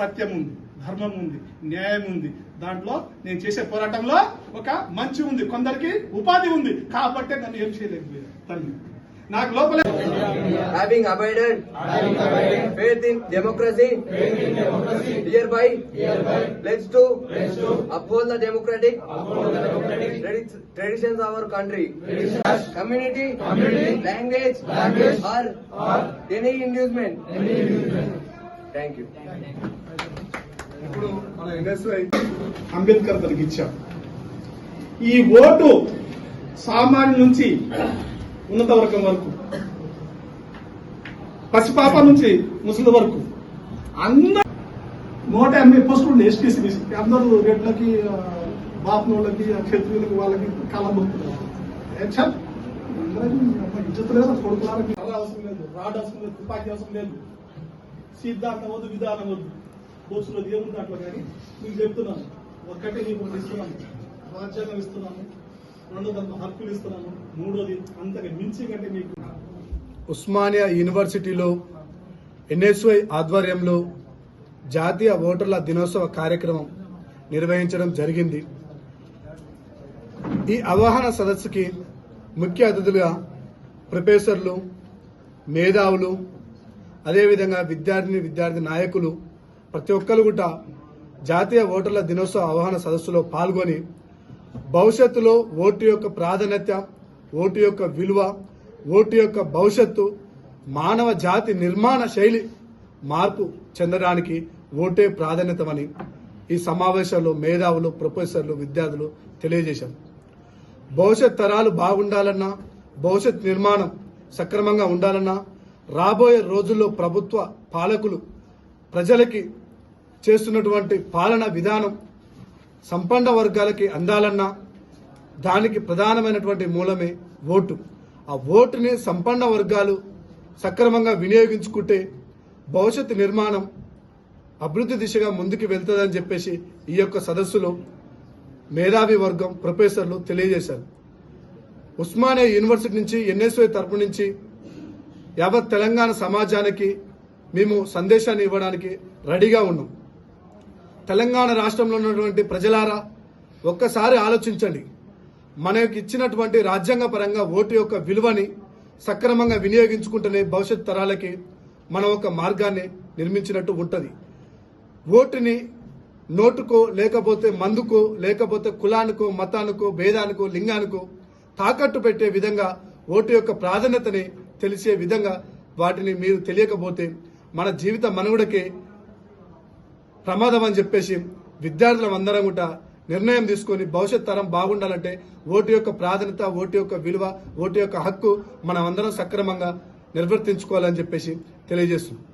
సత్యం ఉంది ధర్మం ఉంది న్యాయం ఉంది దాంట్లో నేను చేసే పోరాటంలో ఒక మంచి ఉంది. కొందరికి ఉపాధి ఉంది. కాబట్టి నన్ను ఏం చేయలేకపోయాను తల్లి. నాకు లోపల having abiding faith in democracy dear by let's to uphold the democratic traditions our country community language or any inducement thank you ఇప్పుడు మన ఎన్ఎస్ఐ అంబేద్కర్ తనకి ఇచ్చాం. ఈ ఓటు సామాన్య నుంచి ఉన్నత వర్గం వరకు పసిపాప నుంచి ముసలి వరకు అందరు నూట ఎనభై పోస్టులు ఉండే ఎస్టీసీ అందరూ రెడ్లకి బాపనోళ్ళకి క్షత్రియులకి వాళ్ళకి కాలం బొక్కుతున్నారు ఇజ్జత్ లేదు కొడుకులకి అవసరం లేదు రాడ్ అవసరం లేదు తుపాకీ అవసరం లేదు. సిద్ధాంతం వద్దు విధానం వద్దు. కోర్సులో ఏముంది దాంట్లో కానీ మీకు చెప్తున్నాను. ఒక్కటే మీకు ఇస్తున్నాను. రాజ్యాంగం ఇస్తున్నాను. రెండో దాంట్లో హక్కులు ఇస్తున్నాను. మూడోది అంతకు మించి కంటే మీకు ఉస్మానియా యూనివర్సిటీలో ఎన్ఎస్వై ఆధ్వర్యంలో జాతీయ ఓటర్ల దినోత్సవ కార్యక్రమం నిర్వహించడం జరిగింది. ఈ అవగాహన సదస్సుకి ముఖ్య అతిథులుగా ప్రొఫెసర్లు మేధావులు అదేవిధంగా విద్యార్థిని విద్యార్థి నాయకులు ప్రతి ఒక్కరు కూడా జాతీయ ఓటర్ల దినోత్సవ అవగాహన సదస్సులో పాల్గొని భవిష్యత్తులో ఓటు యొక్క ప్రాధాన్యత ఓటు యొక్క విలువ ఓటు యొక్క భవిష్యత్తు మానవ జాతి నిర్మాణ శైలి మార్పు చెందడానికి ఓటే ప్రాధాన్యతమని ఈ సమావేశంలో మేధావులు ప్రొఫెసర్లు విద్యార్థులు తెలియజేశారు. భవిష్యత్ తరాలు బాగుండాలన్నా భవిష్యత్ నిర్మాణం సక్రమంగా ఉండాలన్నా రాబోయే రోజుల్లో ప్రభుత్వ పాలకులు ప్రజలకి చేస్తున్నటువంటి పాలన విధానం సంపన్న వర్గాలకి అందాలన్నా దానికి ప్రధానమైనటువంటి మూలమే ఓటు. ఆ ఓటుని సంపన్న వర్గాలు సక్రమంగా వినియోగించుకుంటే భవిష్యత్ నిర్మాణం అభివృద్ధి దిశగా ముందుకు వెళ్తుందని చెప్పేసి ఈ యొక్క సదస్సులో మేధావి వర్గం ప్రొఫెసర్లు తెలియజేశారు. ఉస్మానియా యూనివర్సిటీ నుంచి ఎన్ఎస్ఓ తరపు నుంచి యావత్ తెలంగాణ సమాజానికి మేము సందేశాన్ని ఇవ్వడానికి రెడీగా ఉన్నాం. తెలంగాణ రాష్ట్రంలో ఉన్నటువంటి ప్రజలారా ఒక్కసారి ఆలోచించండి. మనకి ఇచ్చినటువంటి రాజ్యాంగ పరంగా ఓటు యొక్క విలువని సక్రమంగా వినియోగించుకుంటేనే భవిష్యత్ తరాలకి మనం ఒక మార్గాన్ని నిర్మించినట్టు ఉంటుంది. ఓటుని నోటుకో లేకపోతే మందుకో లేకపోతే కులానికో మతానికో భేదానికో లింగానికో తాకట్టు పెట్టే విధంగా ఓటు యొక్క ప్రాధాన్యతని తెలిసే విధంగా వాటిని మీరు తెలియకపోతే మన జీవిత మనుగడకే ప్రమాదం అని చెప్పేసి విద్యార్థులం అందరం కూడా నిర్ణయం తీసుకొని భవిష్యత్ తరం బాగుండాలంటే ఓటు యొక్క ప్రాధాన్యత ఓటు యొక్క విలువ ఓటు యొక్క హక్కు మనం అందరం సక్రమంగా నిర్వర్తించుకోవాలని చెప్పేసి తెలియజేస్తున్నాం.